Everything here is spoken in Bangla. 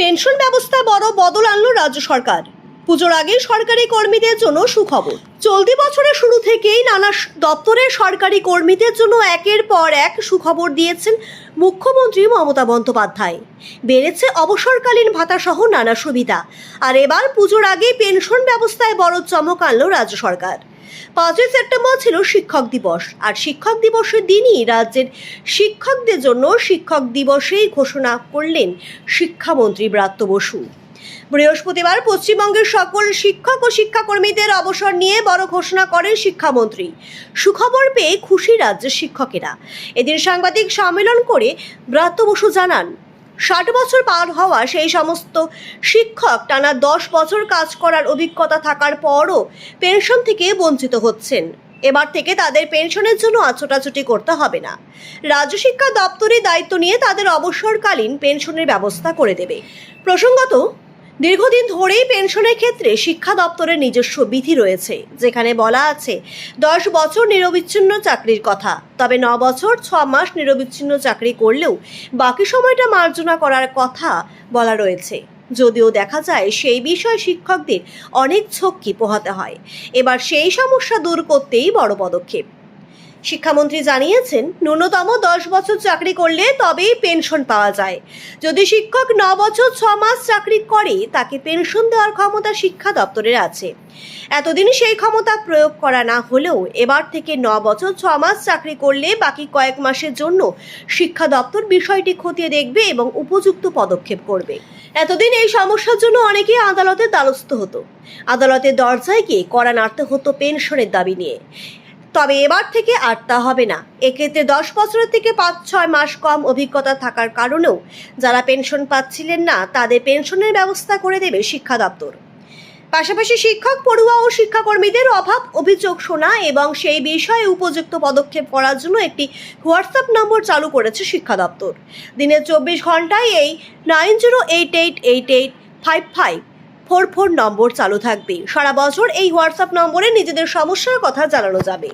পেনশন ব্যবস্থায় বড় বদল আনলো রাজ্য সরকার। পুজোর আগে সরকারি কর্মীদের জন্য সুখবর। চলতি বছরের শুরু থেকেই নানা দপ্তরের সরকারি কর্মীদের জন্য একের পর এক সুখবর দিয়েছেন মুখ্যমন্ত্রী মমতা বন্দ্যোপাধ্যায়। বেড়েছে অবসরকালীন ভাতা সহ নানা সুবিধা। আর এবার পুজোর আগে পেনশন ব্যবস্থায় বড় চমক আনলো রাজ্য সরকার। পাঁচই সেপ্টেম্বর ছিল শিক্ষক দিবস। আর শিক্ষক দিবসের দিনই রাজ্যের শিক্ষকদের জন্য শিক্ষক দিবসেই ঘোষণা করলেন শিক্ষামন্ত্রী ব্রাত্য বসু। বৃহস্পতিবার পশ্চিমবঙ্গের সকল শিক্ষক ও শিক্ষাকর্মীদের অবসর নিয়ে বড় ঘোষণা করেন শিক্ষামন্ত্রী। সুখবর পেয়ে খুশি রাজ্যের শিক্ষকেরা। এদিন সাংবাদিক সম্মেলন করে ব্রাত্য বসু জানান ষাট বছর পার হওয়া সেই সমস্ত শিক্ষক টানা দশ বছর কাজ করার অভিজ্ঞতা থাকার পরও পেনশন থেকে বঞ্চিত হচ্ছেন। এবার থেকে তাদের পেনশনের জন্য আছোটাছুটি করতে হবে না। রাজ্য শিক্ষা দায়িত্ব নিয়ে তাদের অবসরকালীন পেনশনের ব্যবস্থা করে দেবে। প্রসঙ্গত দীর্ঘদিন ধরেই পেনশনের ক্ষেত্রে শিক্ষা দপ্তরের নিজস্ব বিধি রয়েছে, যেখানে বলা আছে, দশ বছর নিরবিচ্ছিন্ন চাকরির কথা। তবে ন বছর, ছ মাস নিরবিচ্ছিন্ন চাকরি করলেও বাকি সময়টা মার্জনা করার কথা বলা রয়েছে। যদিও দেখা যায়, সেই বিষয়ে শিক্ষকদের অনেক ঝক্কি পোহাতে হয়। এবার সেই সমস্যা দূর করতেই বড় পদক্ষেপ। শিক্ষামন্ত্রী জানিয়েছেন, ন্যূনতম দশ বছর চাকরি করলে তবেই পেনশন পাওয়া যায়। যদি শিক্ষক ন বছর ছ মাস চাকরি করে, তাকে পেনশন দেওয়ার ক্ষমতা শিক্ষা দপ্তরের আছে। এতদিন সেই ক্ষমতা প্রয়োগ করা না হলেও এবার থেকে ন বছর ছ মাস চাকরি করলে বাকি কয়েক মাসের জন্য শিক্ষা দপ্তর বিষয়টি খতিয়ে দেখবে এবং উপযুক্ত পদক্ষেপ করবে। এতদিন এই সমস্যার জন্য অনেকেই আদালতের দ্বারস্থ হতো। আদালতের দরজায় গিয়ে কড়া নাড়তে হতো পেনশনের দাবি নিয়ে। তবে এবার থেকে আর তা হবে না। এক্ষেত্রে দশ বছরের থেকে পাঁচ, ছয় মাস কম অভিজ্ঞতা থাকার কারণেও যারা পেনশন পাচ্ছিলেন না, তাদের পেনশনের ব্যবস্থা করে দেবে শিক্ষা দপ্তর। পাশাপাশি শিক্ষক, পড়ুয়া ও শিক্ষাকর্মীদের অভাব, অভিযোগ শোনা এবং সেই বিষয়ে উপযুক্ত পদক্ষেপ করার জন্য একটি হোয়াটসঅ্যাপ নম্বর চালু করেছে শিক্ষা দপ্তর। দিনের চব্বিশ ঘন্টায় এই nine zero eight eight eight eight five five four four number চালু থাকবে। সারা বছর এই হোয়াটসঅ্যাপ নম্বরে নিজেদের সমস্যার কথা জানানো যাবে।